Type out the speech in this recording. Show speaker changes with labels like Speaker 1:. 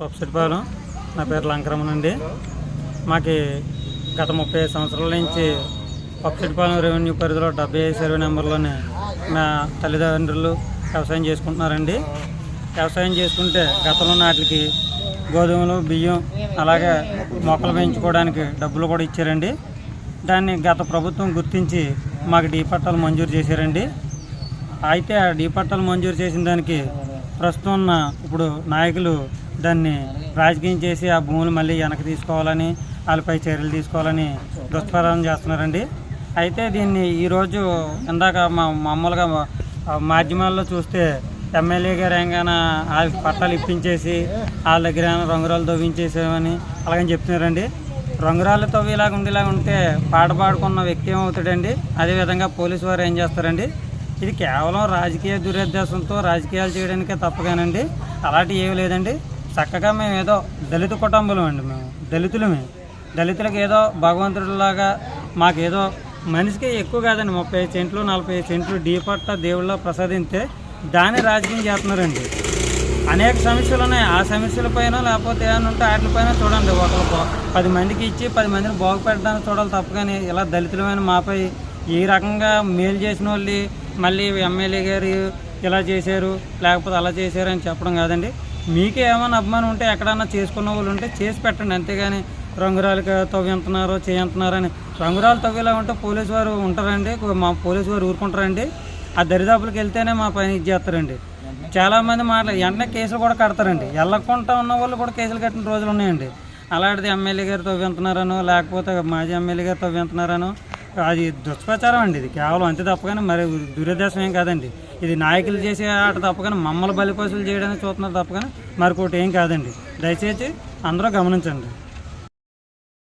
Speaker 1: పొప్పసిటిపాలెం నా పేరు లంకరమణ అండి. మాకు గత ముప్పై సంవత్సరాల నుంచి పొప్పసిటిపాలెం రెవెన్యూ పరిధిలో డెబ్బై ఐదు సర్వే నెంబర్లోనే మా తల్లిదండ్రులు వ్యవసాయం చేసుకుంటున్నారండి. వ్యవసాయం చేసుకుంటే గతంలో నాటికి గోధుమలు బియ్యం అలాగే మొక్కలు పెంచుకోవడానికి డబ్బులు కూడా ఇచ్చారండి. దాన్ని గత ప్రభుత్వం గుర్తించి మాకు డీ పట్టాలు మంజూరు చేశారండి. అయితే ఆ డీ పట్టాలు మంజూరు చేసిన దానికి ప్రస్తుతం ఉన్న ఇప్పుడు నాయకులు దాన్ని రాజకీయం చేసి ఆ భూములు మళ్ళీ వెనక్కి తీసుకోవాలని వాళ్ళపై చర్యలు తీసుకోవాలని దుష్ప్రచారం చేస్తున్నారండి. అయితే దీన్ని ఈరోజు ఇందాక మా మామూలుగా మాధ్యమాల్లో చూస్తే ఎమ్మెల్యే గారు ఏంగానా వాళ్ళకి పట్టాలు ఇప్పించేసి వాళ్ళ దగ్గర ఏమైనా రంగురాలు తవ్వించేసామని అలాగని చెప్తున్నారండి. రంగురాలు తవ్వి ఇలాగ ఉండేలాగా ఉంటే పాట పాడుకున్న వ్యక్తి ఏమవుతాడండి? అదేవిధంగా పోలీసు వారు ఏం చేస్తారండి? ఇది కేవలం రాజకీయ దురుద్దేశంతో రాజకీయాలు చేయడానికే తప్పగానండి. అలాంటివి ఏమీ లేదండి. చక్కగా మేము ఏదో దళిత కుటుంబం అండి మేము. దళితులమే. దళితులకు ఏదో భగవంతుడిలాగా మాకేదో మనిషికి ఎక్కువ కాదండి. ముప్పై సెంట్లు నలభై సెంట్లు డీ పట్ట దేవుళ్ళ ప్రసాదింతే దాన్ని రాజకీయం చేస్తున్నారండి. అనేక సమస్యలు ఉన్నాయి. ఆ సమస్యలపైన లేకపోతే ఏమైనా ఉంటే వాటిపైన చూడండి. ఒకరు పది మందికి ఇచ్చి పది మందిని బాగుపెట్టడానికి చూడాలి తప్ప కానీ ఇలా దళితులమైన మాపై ఈ రకంగా మేలు చేసిన వాళ్ళు మళ్ళీ ఎమ్మెల్యే గారు ఇలా చేశారు లేకపోతే అలా చేశారు అని చెప్పడం కాదండి. మీకే ఏమైనా అభిమానం ఉంటే ఎక్కడన్నా చేసుకున్న వాళ్ళు ఉంటే చేసి పెట్టండి. అంతేగాని రంగురాలుగా తవ్వింతున్నారు చేయంతున్నారు అని రంగురాలు తవ్వేలా ఉంటే పోలీసు వారు ఉంటారండి. మా పోలీసు వారు ఊరుకుంటారండి. ఆ దరిదాపులకు వెళ్తేనే మా పని ఇది చేస్తారండి. చాలా మంది మాట్లా వెంటనే కేసులు కూడా కడతారండి. వెళ్ళకుండా ఉన్న వాళ్ళు కూడా కేసులు కట్టిన రోజులు ఉన్నాయండి. అలాంటిది ఎమ్మెల్యే గారు తవ్వింతున్నారనో లేకపోతే మాజీ ఎమ్మెల్యే గారు తవ్వింతున్నారనో అది దుష్ప్రచారం అండి ఇది కేవలం అంతే తప్పగానే మరి దురుద్దేశం ఏం కాదండి. ఇది నాయకులు చేసే ఆట తప్పగానే మమ్మల్ని బలిపశులు చేయడానికి చూస్తున్నారు తప్పగానే మరికోటి ఏం కాదండి. దయచేసి అందరూ గమనించండి.